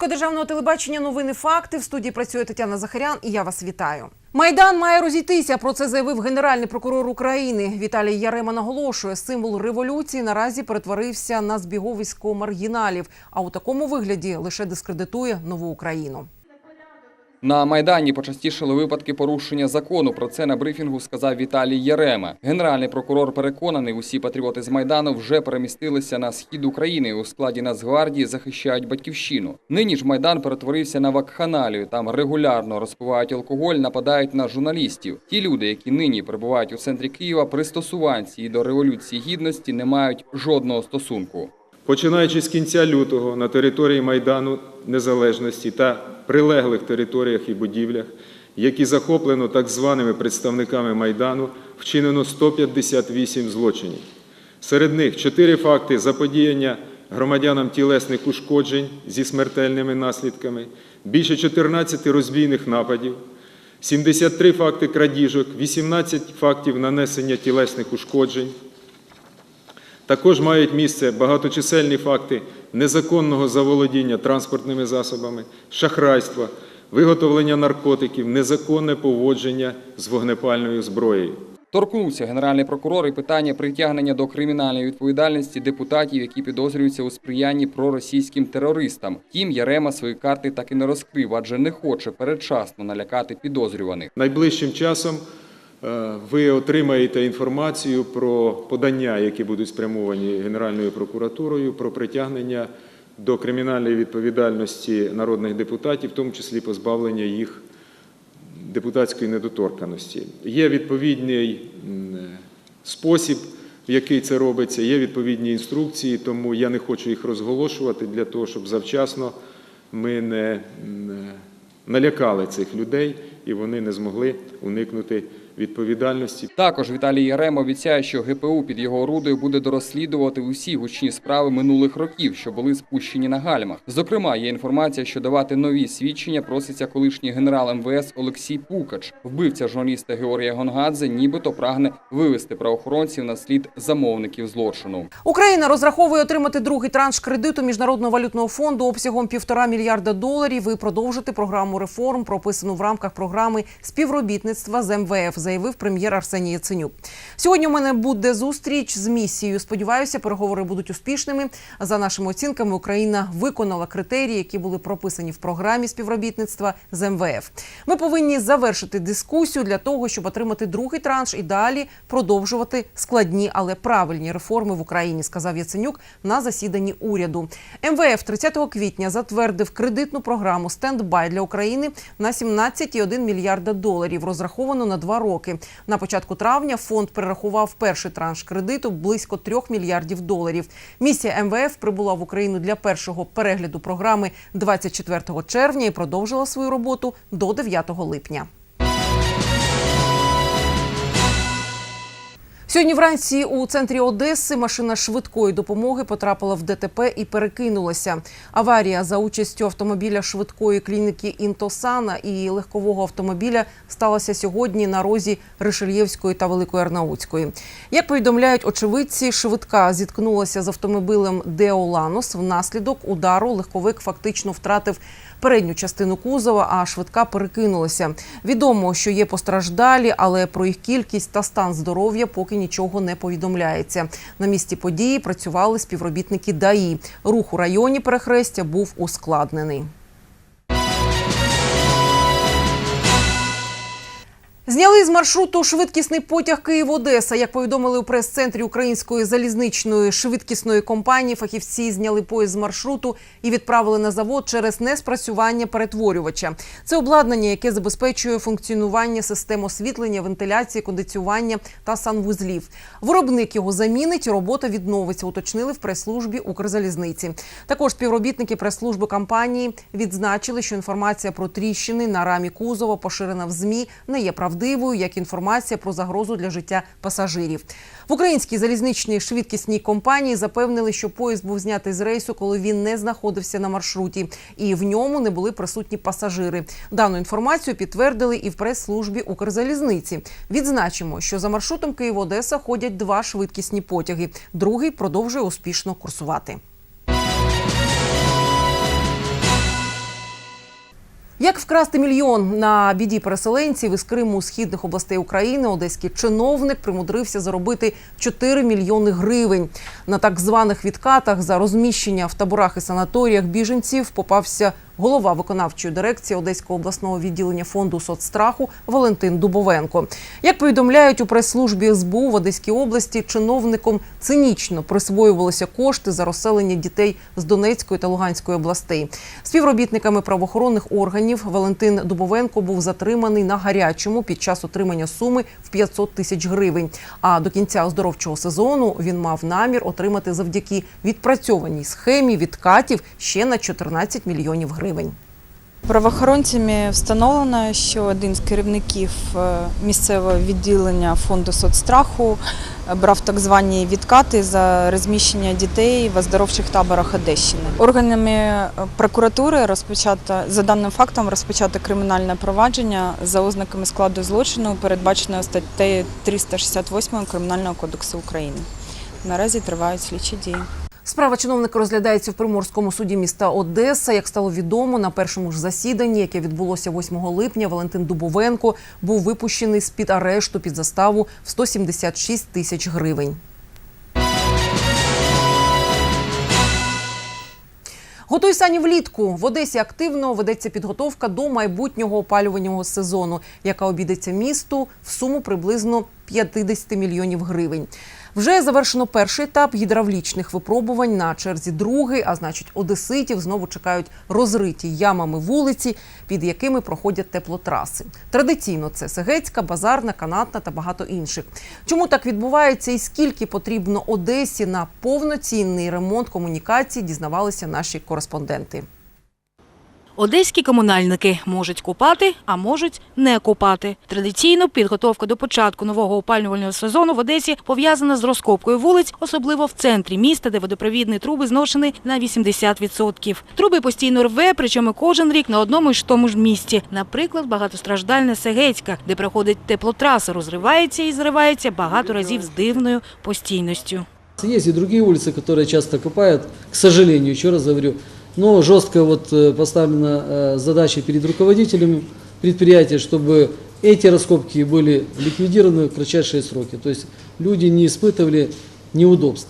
ефірі Одеського державного телебачення новини факти. В студії працює Тетяна Захарян і я вас вітаю. Майдан має розійтися. Про це заявив генеральний прокурор України. Віталій Ярема наголошує, символ революції наразі перетворився на збіговисько маргіналів. А у такому вигляді лише дискредитує нову Україну. На майдані почастішили випадки порушення закону. Про це на брифінгу сказав Віталій Ярема. Генеральний прокурор переконаний, усі патріоти з майдану вже перемістилися на схід України. У складі Нацгвардії захищають батьківщину. Нині ж майдан перетворився на вакханалію. Там регулярно розпивають алкоголь, нападають на журналістів. Ті люди, які нині перебувають у центрі Києва, пристосуванці і до революції гідності не мають жодного стосунку. Починаючи з кінця лютого на території Майдану Незалежності та прилеглих територіях і будівлях, які захоплено так званими представниками Майдану, вчинено 158 злочинів. Серед них 4 факти заподіяння громадянам тілесних ушкоджень зі смертельними наслідками, більше 14 розбійних нападів, 73 факти крадіжок, 18 фактів нанесення тілесних ушкоджень, також мають місце багаточисельні факти незаконного заволодіння транспортними засобами, шахрайства, виготовлення наркотиків, незаконне поводження з вогнепальною зброєю. Торкнувся генеральний прокурор і питання притягнення до кримінальної відповідальності депутатів, які підозрюються у сприянні проросійським терористам. Тім Ярема свої карти так і не розкрив, адже не хоче передчасно налякати підозрюваних. Найближчим часом ви отримаєте інформацію про подання, які будуть спрямовані Генеральною прокуратурою, про притягнення до кримінальної відповідальності народних депутатів, в тому числі позбавлення їх депутатської недоторканості. Є відповідний е, спосіб, в який це робиться, є відповідні інструкції, тому я не хочу їх розголошувати для того, щоб завчасно ми не е, налякали цих людей і вони не змогли уникнути відповідальності. Також Віталій Ярема обіцяє, що ГПУ під його орудою буде дорозслідувати усі гучні справи минулих років, що були спущені на гальмах. Зокрема, є інформація, що давати нові свідчення проситься колишній генерал МВС Олексій Пукач. Вбивця журналіста Георгія Гонгадзе, нібито прагне вивести правоохоронців на слід замовників злочину. Україна розраховує отримати другий транш кредиту міжнародного валютного фонду обсягом півтора мільярда доларів і продовжити програму реформ, прописану в рамках програми співробітництва з МВФ, заявив прем'єр Арсеній Яценюк. Сьогодні у мене буде зустріч з місією. Сподіваюся, переговори будуть успішними. За нашими оцінками, Україна виконала критерії, які були прописані в програмі співробітництва з МВФ. Ми повинні завершити дискусію для того, щоб отримати другий транш і далі продовжувати складні, але правильні реформи в Україні, сказав Яценюк на засіданні уряду. МВФ 30 квітня затвердив кредитну програму «Стендбай» для України на 17,1 мільярда доларів, розраховано на два роки. На початку травня фонд перерахував перший транш кредиту близько 3 мільярдів доларів. Місія МВФ прибула в Україну для першого перегляду програми 24 червня і продовжила свою роботу до 9 липня. Сьогодні вранці у центрі Одеси машина швидкої допомоги потрапила в ДТП і перекинулася. Аварія за участю автомобіля швидкої клініки Інтосана і легкового автомобіля сталася сьогодні на розі Ришельєвської та Великої Арнаутської. Як повідомляють очевидці, швидка зіткнулася з автомобілем Деоланос. Внаслідок удару легковик фактично втратив передню частину кузова, а швидка перекинулася. Відомо, що є постраждалі, але про їх кількість та стан здоров'я поки нічого не повідомляється. На місці події працювали співробітники ДАІ. Рух у районі перехрестя був ускладнений. Зняли з маршруту швидкісний потяг Київ-Одеса. Як повідомили у прес-центрі Української залізничної швидкісної компанії, фахівці зняли поїзд з маршруту і відправили на завод через неспрацювання перетворювача. Це обладнання, яке забезпечує функціонування систем освітлення, вентиляції, кондиціювання та санвузлів. Виробник його замінить, робота відновиться. Уточнили в прес-службі Укрзалізниці. Також співробітники прес-служби компанії відзначили, що інформація про тріщини на рамі кузова поширена в змі не є правдивою, як інформація про загрозу для життя пасажирів. В українській залізничній швидкісній компанії запевнили, що поїзд був знятий з рейсу, коли він не знаходився на маршруті, і в ньому не були присутні пасажири. Дану інформацію підтвердили і в прес-службі Укрзалізниці. Відзначимо, що за маршрутом Київ-Одеса ходять два швидкісні потяги. Другий продовжує успішно курсувати. Як вкрасти мільйон на біді переселенців із Криму східних областей України? Одеський чиновник примудрився заробити 4 мільйони гривень. На так званих відкатах за розміщення в таборах і санаторіях біженців попався голова виконавчої дирекції Одеського обласного відділення фонду соцстраху Валентин Дубовенко. Як повідомляють у прес-службі СБУ в Одеській області, чиновником цинічно присвоювалися кошти за розселення дітей з Донецької та Луганської областей. Співробітниками правоохоронних органів Валентин Дубовенко був затриманий на гарячому під час отримання суми в 500 тисяч гривень. А до кінця оздоровчого сезону він мав намір отримати завдяки відпрацьованій схемі відкатів ще на 14 мільйонів гривень. Правоохоронцями встановлено, що один з керівників е, місцевого відділення фонду соцстраху е, брав так звані відкати за розміщення дітей в оздоровчих таборах Одещини. Органами е, прокуратури розпочато за даним фактом розпочато кримінальне провадження за ознаками складу злочину, передбаченого статтею 368 Кримінального кодексу України. Наразі тривають слідчі дії. Справа чиновника розглядається в Приморському суді міста Одеса. Як стало відомо, на першому ж засіданні, яке відбулося 8 липня, Валентин Дубовенко був випущений з під арешту під заставу в 176 тисяч гривень. Готуй сані влітку. В Одесі активно ведеться підготовка до майбутнього опалювального сезону, яка обійдеться місту в суму приблизно 50 мільйонів гривень. Вже завершено перший етап гідравлічних випробувань на черзі другий, а значить, одеситів знову чекають розриті ямами вулиці, під якими проходять теплотраси. Традиційно це Сегецька, Базарна, Канатна та багато інших. Чому так відбувається і скільки потрібно Одесі на повноцінний ремонт комунікацій, дізнавалися наші кореспонденти. Одеські комунальники можуть купати, а можуть не купати. Традиційно підготовка до початку нового опалювального сезону в Одесі пов'язана з розкопкою вулиць, особливо в центрі міста, де водопровідні труби зношені на 80%. Труби постійно рве, причому кожен рік на одному ж тому ж місці. Наприклад, багатостраждальна Сегецька, де проходить теплотраса, розривається і зривається багато разів з дивною постійністю. Есть и другие улицы, которые часто копают, к сожалению, еще раз говорю. Но жестко вот э, поставлена э, задача перед руководителями предприятия, чтобы эти раскопки были ликвидированы в кратчайшие сроки. То есть люди не испытывали неудобств.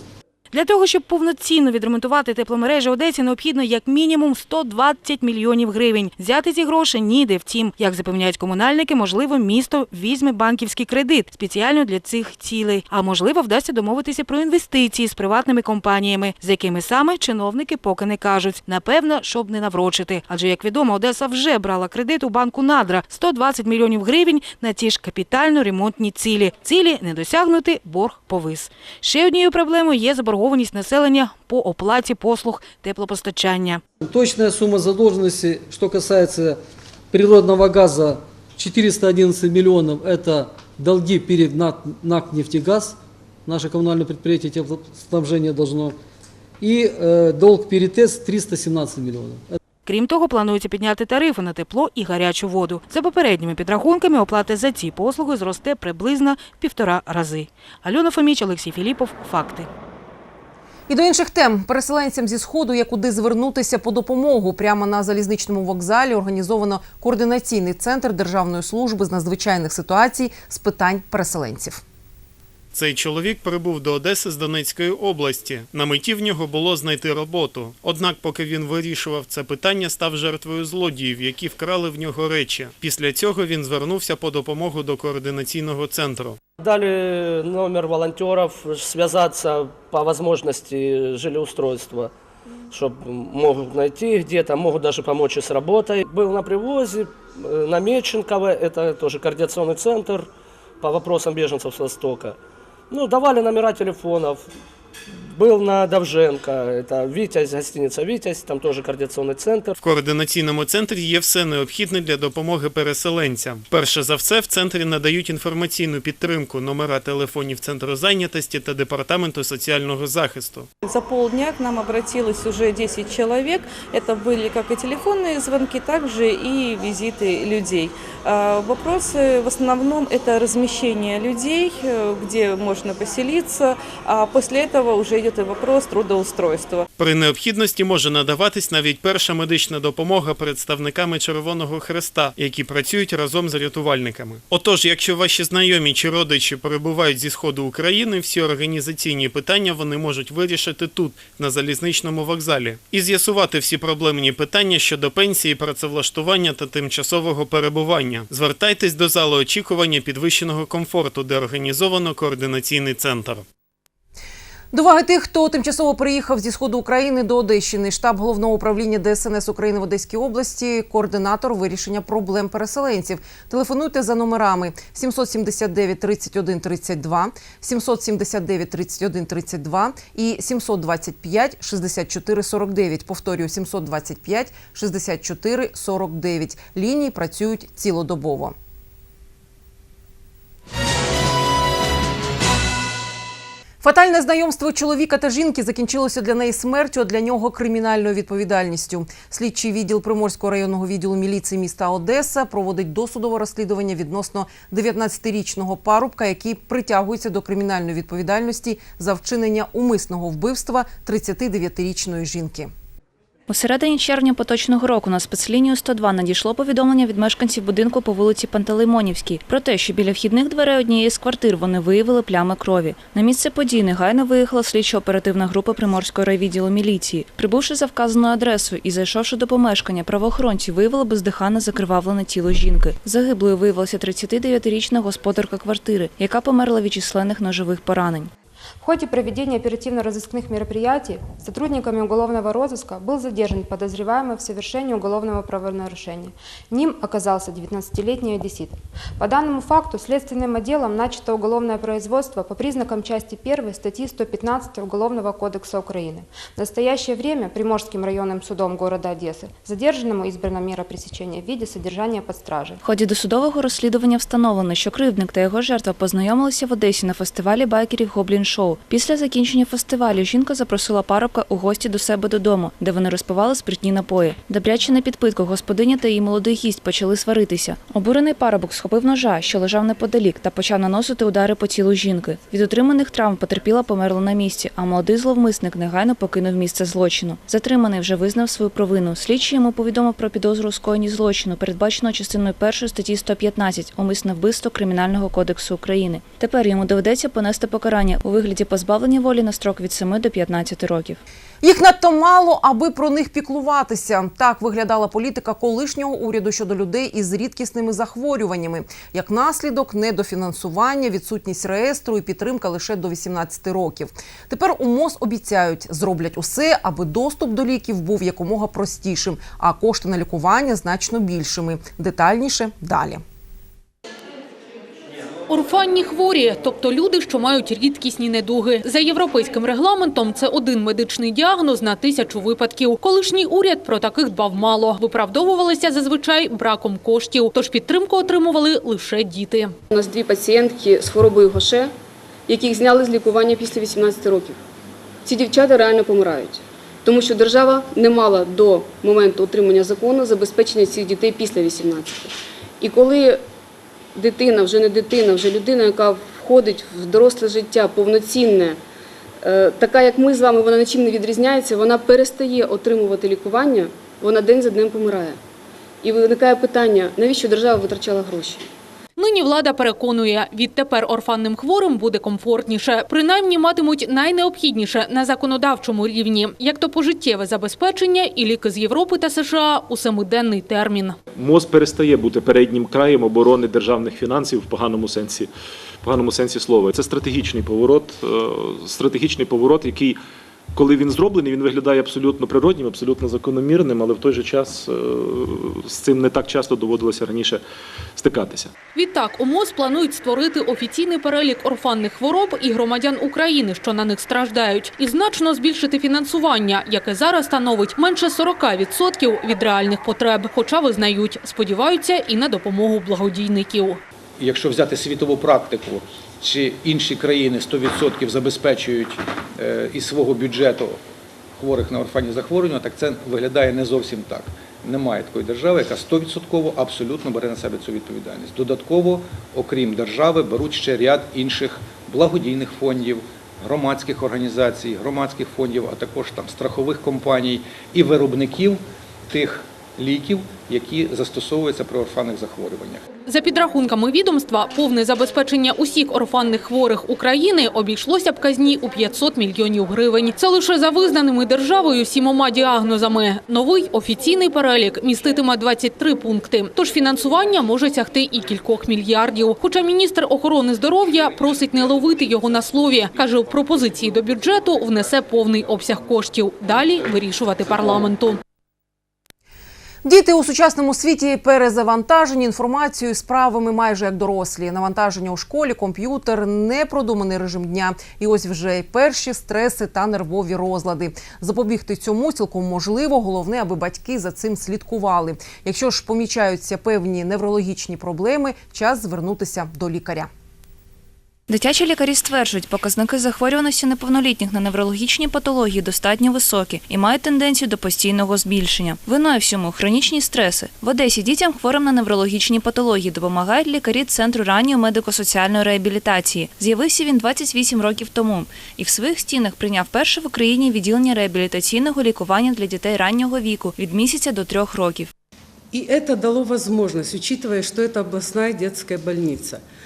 Для того, щоб повноцінно відремонтувати тепломережі Одесі, необхідно як мінімум 120 мільйонів гривень. Взяти ці гроші ніде. Втім, як запевняють комунальники, можливо, місто візьме банківський кредит спеціально для цих цілей. А можливо, вдасться домовитися про інвестиції з приватними компаніями, з якими саме чиновники поки не кажуть. Напевно, щоб не наврочити. Адже, як відомо, Одеса вже брала кредит у банку Надра 120 мільйонів гривень на ті ж капітально-ремонтні цілі. Цілі не досягнути, борг повис. Ще однією проблемою є заборгованість населення по оплаті послуг теплопостачання. Точная сумма задолженности, что касается природного газа, 411 миллионов – это долги перед НАК, НАК «Нефтегаз», наше коммунальное предприятие теплоснабжения должно, и э, долг перед ТЭС 317 миллионов. Крім того, планується підняти тарифи на тепло і гарячу воду. За попередніми підрахунками, оплата за ці послуги зросте приблизно в півтора рази. Альона Фоміч, Олексій Філіпов. Факти. І до інших тем переселенцям зі сходу є куди звернутися по допомогу. Прямо на залізничному вокзалі організовано координаційний центр Державної служби з надзвичайних ситуацій з питань переселенців. Цей чоловік прибув до Одеси з Донецької області. На меті в нього було знайти роботу. Однак, поки він вирішував це питання, став жертвою злодіїв, які вкрали в нього речі. Після цього він звернувся по допомогу до координаційного центру. Дали номер волонтеров, связаться по возможности жилеустройства, чтобы могут найти где-то, могут даже помочь и с работой. Был на привозе, э, на Меченково, это тоже координационный центр по вопросам беженцев с Востока. Ну, давали номера телефонов. Был на Довженко, это Витязь, гостиница Витязь, там тоже координационный центр. В координаційному центрі є все необхідне для допомоги переселенцям. Перше за все, в центрі надають інформаційну підтримку, номера телефонів центру зайнятості та департаменту соціального захисту. За полдня к нам обратилось уже 10 человек. Это были как и телефонные звонки, также и визиты людей. А, Вопросы в основном это размещение людей, э, где можно поселиться, а после этого уже идет будет вопрос трудоустройства. При необхідності може надаватись навіть перша медична допомога представниками Червоного Хреста, які працюють разом з рятувальниками. Отож, якщо ваші знайомі чи родичі перебувають зі сходу України, всі організаційні питання вони можуть вирішити тут, на залізничному вокзалі, і з'ясувати всі проблемні питання щодо пенсії, працевлаштування та тимчасового перебування. Звертайтесь до зали очікування підвищеного комфорту, де організовано координаційний центр. До уваги тих, хто тимчасово приїхав зі сходу України до Одещини. Штаб головного управління ДСНС України в Одеській області, координатор вирішення проблем переселенців. Телефонуйте за номерами 779 31 32, 779 31 32 і 725 64 49. Повторюю, 725 64 49. Лінії працюють цілодобово. Фатальне знайомство чоловіка та жінки закінчилося для неї смертю, а для нього кримінальною відповідальністю. Слідчий відділ Приморського районного відділу міліції міста Одеса проводить досудове розслідування відносно 19-річного парубка, який притягується до кримінальної відповідальності за вчинення умисного вбивства 39-річної жінки. У середині червня поточного року на спецлінію 102 надійшло повідомлення від мешканців будинку по вулиці Пантелеймонівській про те, що біля вхідних дверей однієї з квартир вони виявили плями крові. На місце події негайно виїхала слідчо-оперативна група Приморського райвідділу міліції. Прибувши за вказаною адресою і зайшовши до помешкання, правоохоронці виявили бездиханне закривавлене тіло жінки. Загиблою виявилася 39-річна господарка квартири, яка померла від численних ножових поранень. В ходе проведения оперативно-розыскных мероприятий сотрудниками уголовного розыска был задержан подозреваемый в совершении уголовного правонарушения. Ним оказался 19-летний одессит. По данному факту следственным отделом начато уголовное производство по признакам части 1 статьи 115 Уголовного кодекса Украины. В настоящее время Приморским районным судом города Одессы задержанному избрана мера пресечения в виде содержания под стражей. В ході досудового розслідування встановлено, що кривдник та його жертва познайомилися в Одесі на фестивалі байкерів Гоблін Шоу. Після закінчення фестивалю жінка запросила парубка у гості до себе додому, де вони розпивали спиртні напої. Добряче на підпитку господиня та її молодий гість почали сваритися. Обурений парубок схопив ножа, що лежав неподалік, та почав наносити удари по тілу жінки. Від отриманих травм потерпіла померла на місці, а молодий зловмисник негайно покинув місце злочину. Затриманий вже визнав свою провину. Слідчий йому повідомив про підозру у скоєнні злочину, передбаченого частиною 1 статті 115 умисне вбивство Кримінального кодексу України. Тепер йому доведеться понести покарання у вигляді позбавлення волі на строк від 7 до 15 років. Їх надто мало, аби про них піклуватися. Так виглядала політика колишнього уряду щодо людей із рідкісними захворюваннями. Як наслідок, недофінансування, відсутність реєстру і підтримка лише до 18 років. Тепер у МОЗ обіцяють, зроблять усе, аби доступ до ліків був якомога простішим, а кошти на лікування значно більшими. Детальніше далі. Орфанні хворі, тобто люди, що мають рідкісні недуги. За європейським регламентом це один медичний діагноз на тисячу випадків. Колишній уряд про таких дбав мало. Виправдовувалися зазвичай браком коштів, тож підтримку отримували лише діти. У нас дві пацієнтки з хворобою Гоше, яких зняли з лікування після 18 років. Ці дівчата реально помирають, тому що держава не мала до моменту отримання закону забезпечення цих дітей після 18. І коли дитина, вже не дитина, вже людина, яка входить в доросле життя повноцінне, е, така як ми з вами, вона нічим не відрізняється, вона перестає отримувати лікування, вона день за днем помирає. І виникає питання, навіщо держава витрачала гроші? Нині влада переконує, відтепер орфанним хворим буде комфортніше. Принаймні матимуть найнеобхідніше на законодавчому рівні, як то пожиттєве забезпечення і ліки з Європи та США у семиденний термін. МОЗ перестає бути переднім краєм оборони державних фінансів в поганому сенсі, в поганому сенсі слова. Це стратегічний поворот, е, стратегічний поворот, який, коли він зроблений, він виглядає абсолютно природнім, абсолютно закономірним, але в той же час е, з цим не так часто доводилося раніше стикатися. Відтак, у МОЗ планують створити офіційний перелік орфанних хвороб і громадян України, що на них страждають, і значно збільшити фінансування, яке зараз становить менше 40% від реальних потреб. Хоча визнають, сподіваються і на допомогу благодійників. Якщо взяти світову практику, чи інші країни 100% забезпечують е, із свого бюджету хворих на орфанні захворювання, так це виглядає не зовсім так. Немає такої держави, яка 100% абсолютно бере на себе цю відповідальність. Додатково, окрім держави, беруть ще ряд інших благодійних фондів, громадських організацій, громадських фондів, а також там страхових компаній і виробників тих ліків, які застосовуються при орфанних захворюваннях. За підрахунками відомства, повне забезпечення усіх орфанних хворих України обійшлося б казні у 500 мільйонів гривень. Це лише за визнаними державою сімома діагнозами. Новий офіційний перелік міститиме 23 пункти. Тож фінансування може сягти і кількох мільярдів. Хоча міністр охорони здоров'я просить не ловити його на слові. Каже, в пропозиції до бюджету внесе повний обсяг коштів. Далі вирішувати парламенту. Діти у сучасному світі перезавантажені інформацією, справами майже як дорослі. Навантаження у школі, комп'ютер, непродуманий режим дня. І ось вже перші стреси та нервові розлади. Запобігти цьому цілком можливо. Головне, аби батьки за цим слідкували. Якщо ж помічаються певні неврологічні проблеми, час звернутися до лікаря. Дитячі лікарі стверджують, показники захворюваності неповнолітніх на неврологічні патології достатньо високі і мають тенденцію до постійного збільшення. Виною всьому хронічні стреси. В Одесі дітям хворим на неврологічні патології допомагають лікарі Центру ранньої медико-соціальної реабілітації. З'явився він 28 років тому і в своїх стінах прийняв перше в Україні відділення реабілітаційного лікування для дітей раннього віку від місяця до трьох років. И это дало возможность, учитывая, что это областная детская больница, э, в-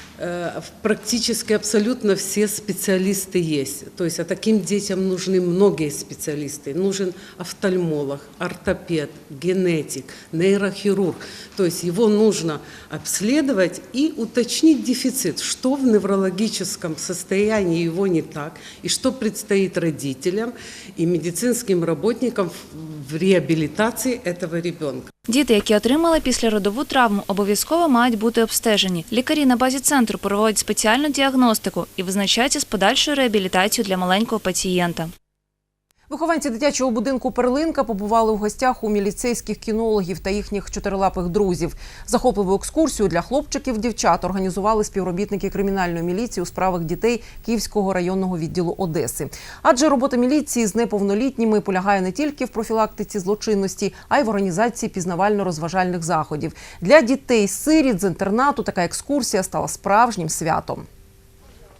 Практически абсолютно все специалисты есть. То есть а таким детям нужны многие специалисты. Нужен офтальмолог, ортопед, генетик, нейрохирург. То есть его нужно обследовать и уточнить дефицит, что в неврологическом состоянии его не так, и что предстоит родителям и медицинским работникам в- в реабилитации этого ребенка. Діти, які отримали післяродову травму, обов'язково мають бути обстежені. Лікарі на базі центру проводять спеціальну діагностику і визначаються з подальшою реабілітацією для маленького пацієнта. Вихованці дитячого будинку Перлинка побували у гостях у міліцейських кінологів та їхніх чотирилапих друзів. Захопливу екскурсію для хлопчиків дівчат організували співробітники кримінальної міліції у справах дітей Київського районного відділу Одеси. Адже робота міліції з неповнолітніми полягає не тільки в профілактиці злочинності, а й в організації пізнавально-розважальних заходів. Для дітей сиріт з інтернату така екскурсія стала справжнім святом.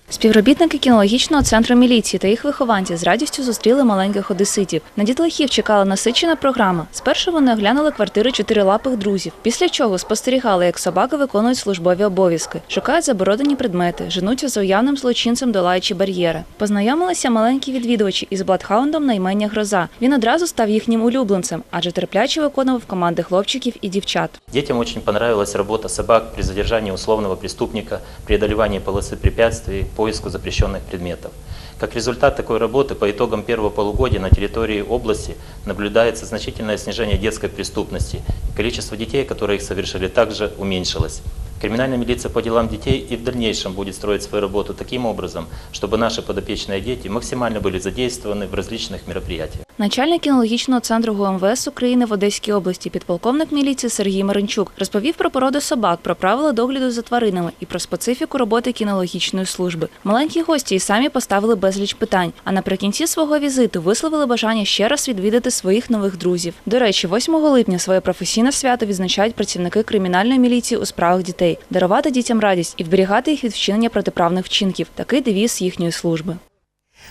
Співробітники кінологічного центру міліції та їх вихованці з радістю зустріли маленьких одеситів. На дітлахів чекала насичена програма. Спершу вони оглянули квартири чотирилапих друзів, після чого спостерігали, як собаки виконують службові обов'язки, шукають заборонені предмети, женуться за уявним злочинцем, долаючи бар'єри. Познайомилися маленькі відвідувачі із бладхаундом на імення Гроза. Він одразу став їхнім улюбленцем, адже терпляче виконував команди хлопчиків і дівчат. Детям очень понравилась работа собак при задержании условного преступника, преодолевании полосы препятствий, поиску запрещенных предметов. Как результат такой работы по итогам первого полугодия на территории области наблюдается значительное снижение детской преступности. Количество детей, которые их совершили, также уменьшилось. Криминальная милиция по делам детей и в дальнейшем будет строить свою работу таким образом, чтобы наши подопечные дети максимально были задействованы в различных мероприятиях. Начальник кінологічного центру ГУМВС України в Одеській області, підполковник міліції Сергій Маринчук, розповів про породи собак, про правила догляду за тваринами і про специфіку роботи кінологічної служби. Маленькі гості і самі поставили безліч питань. А наприкінці свого візиту висловили бажання ще раз відвідати своїх нових друзів. До речі, 8 липня своє професійне свято відзначають працівники кримінальної міліції у справах дітей, дарувати дітям радість і вберігати їх від вчинення протиправних вчинків. Такий девіз їхньої служби.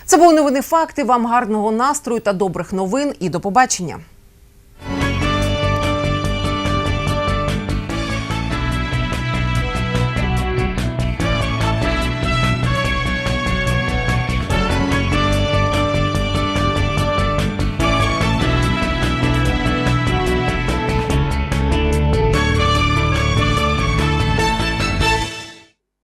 Це були новини факти. Вам гарного настрою та добрих новин. І до побачення.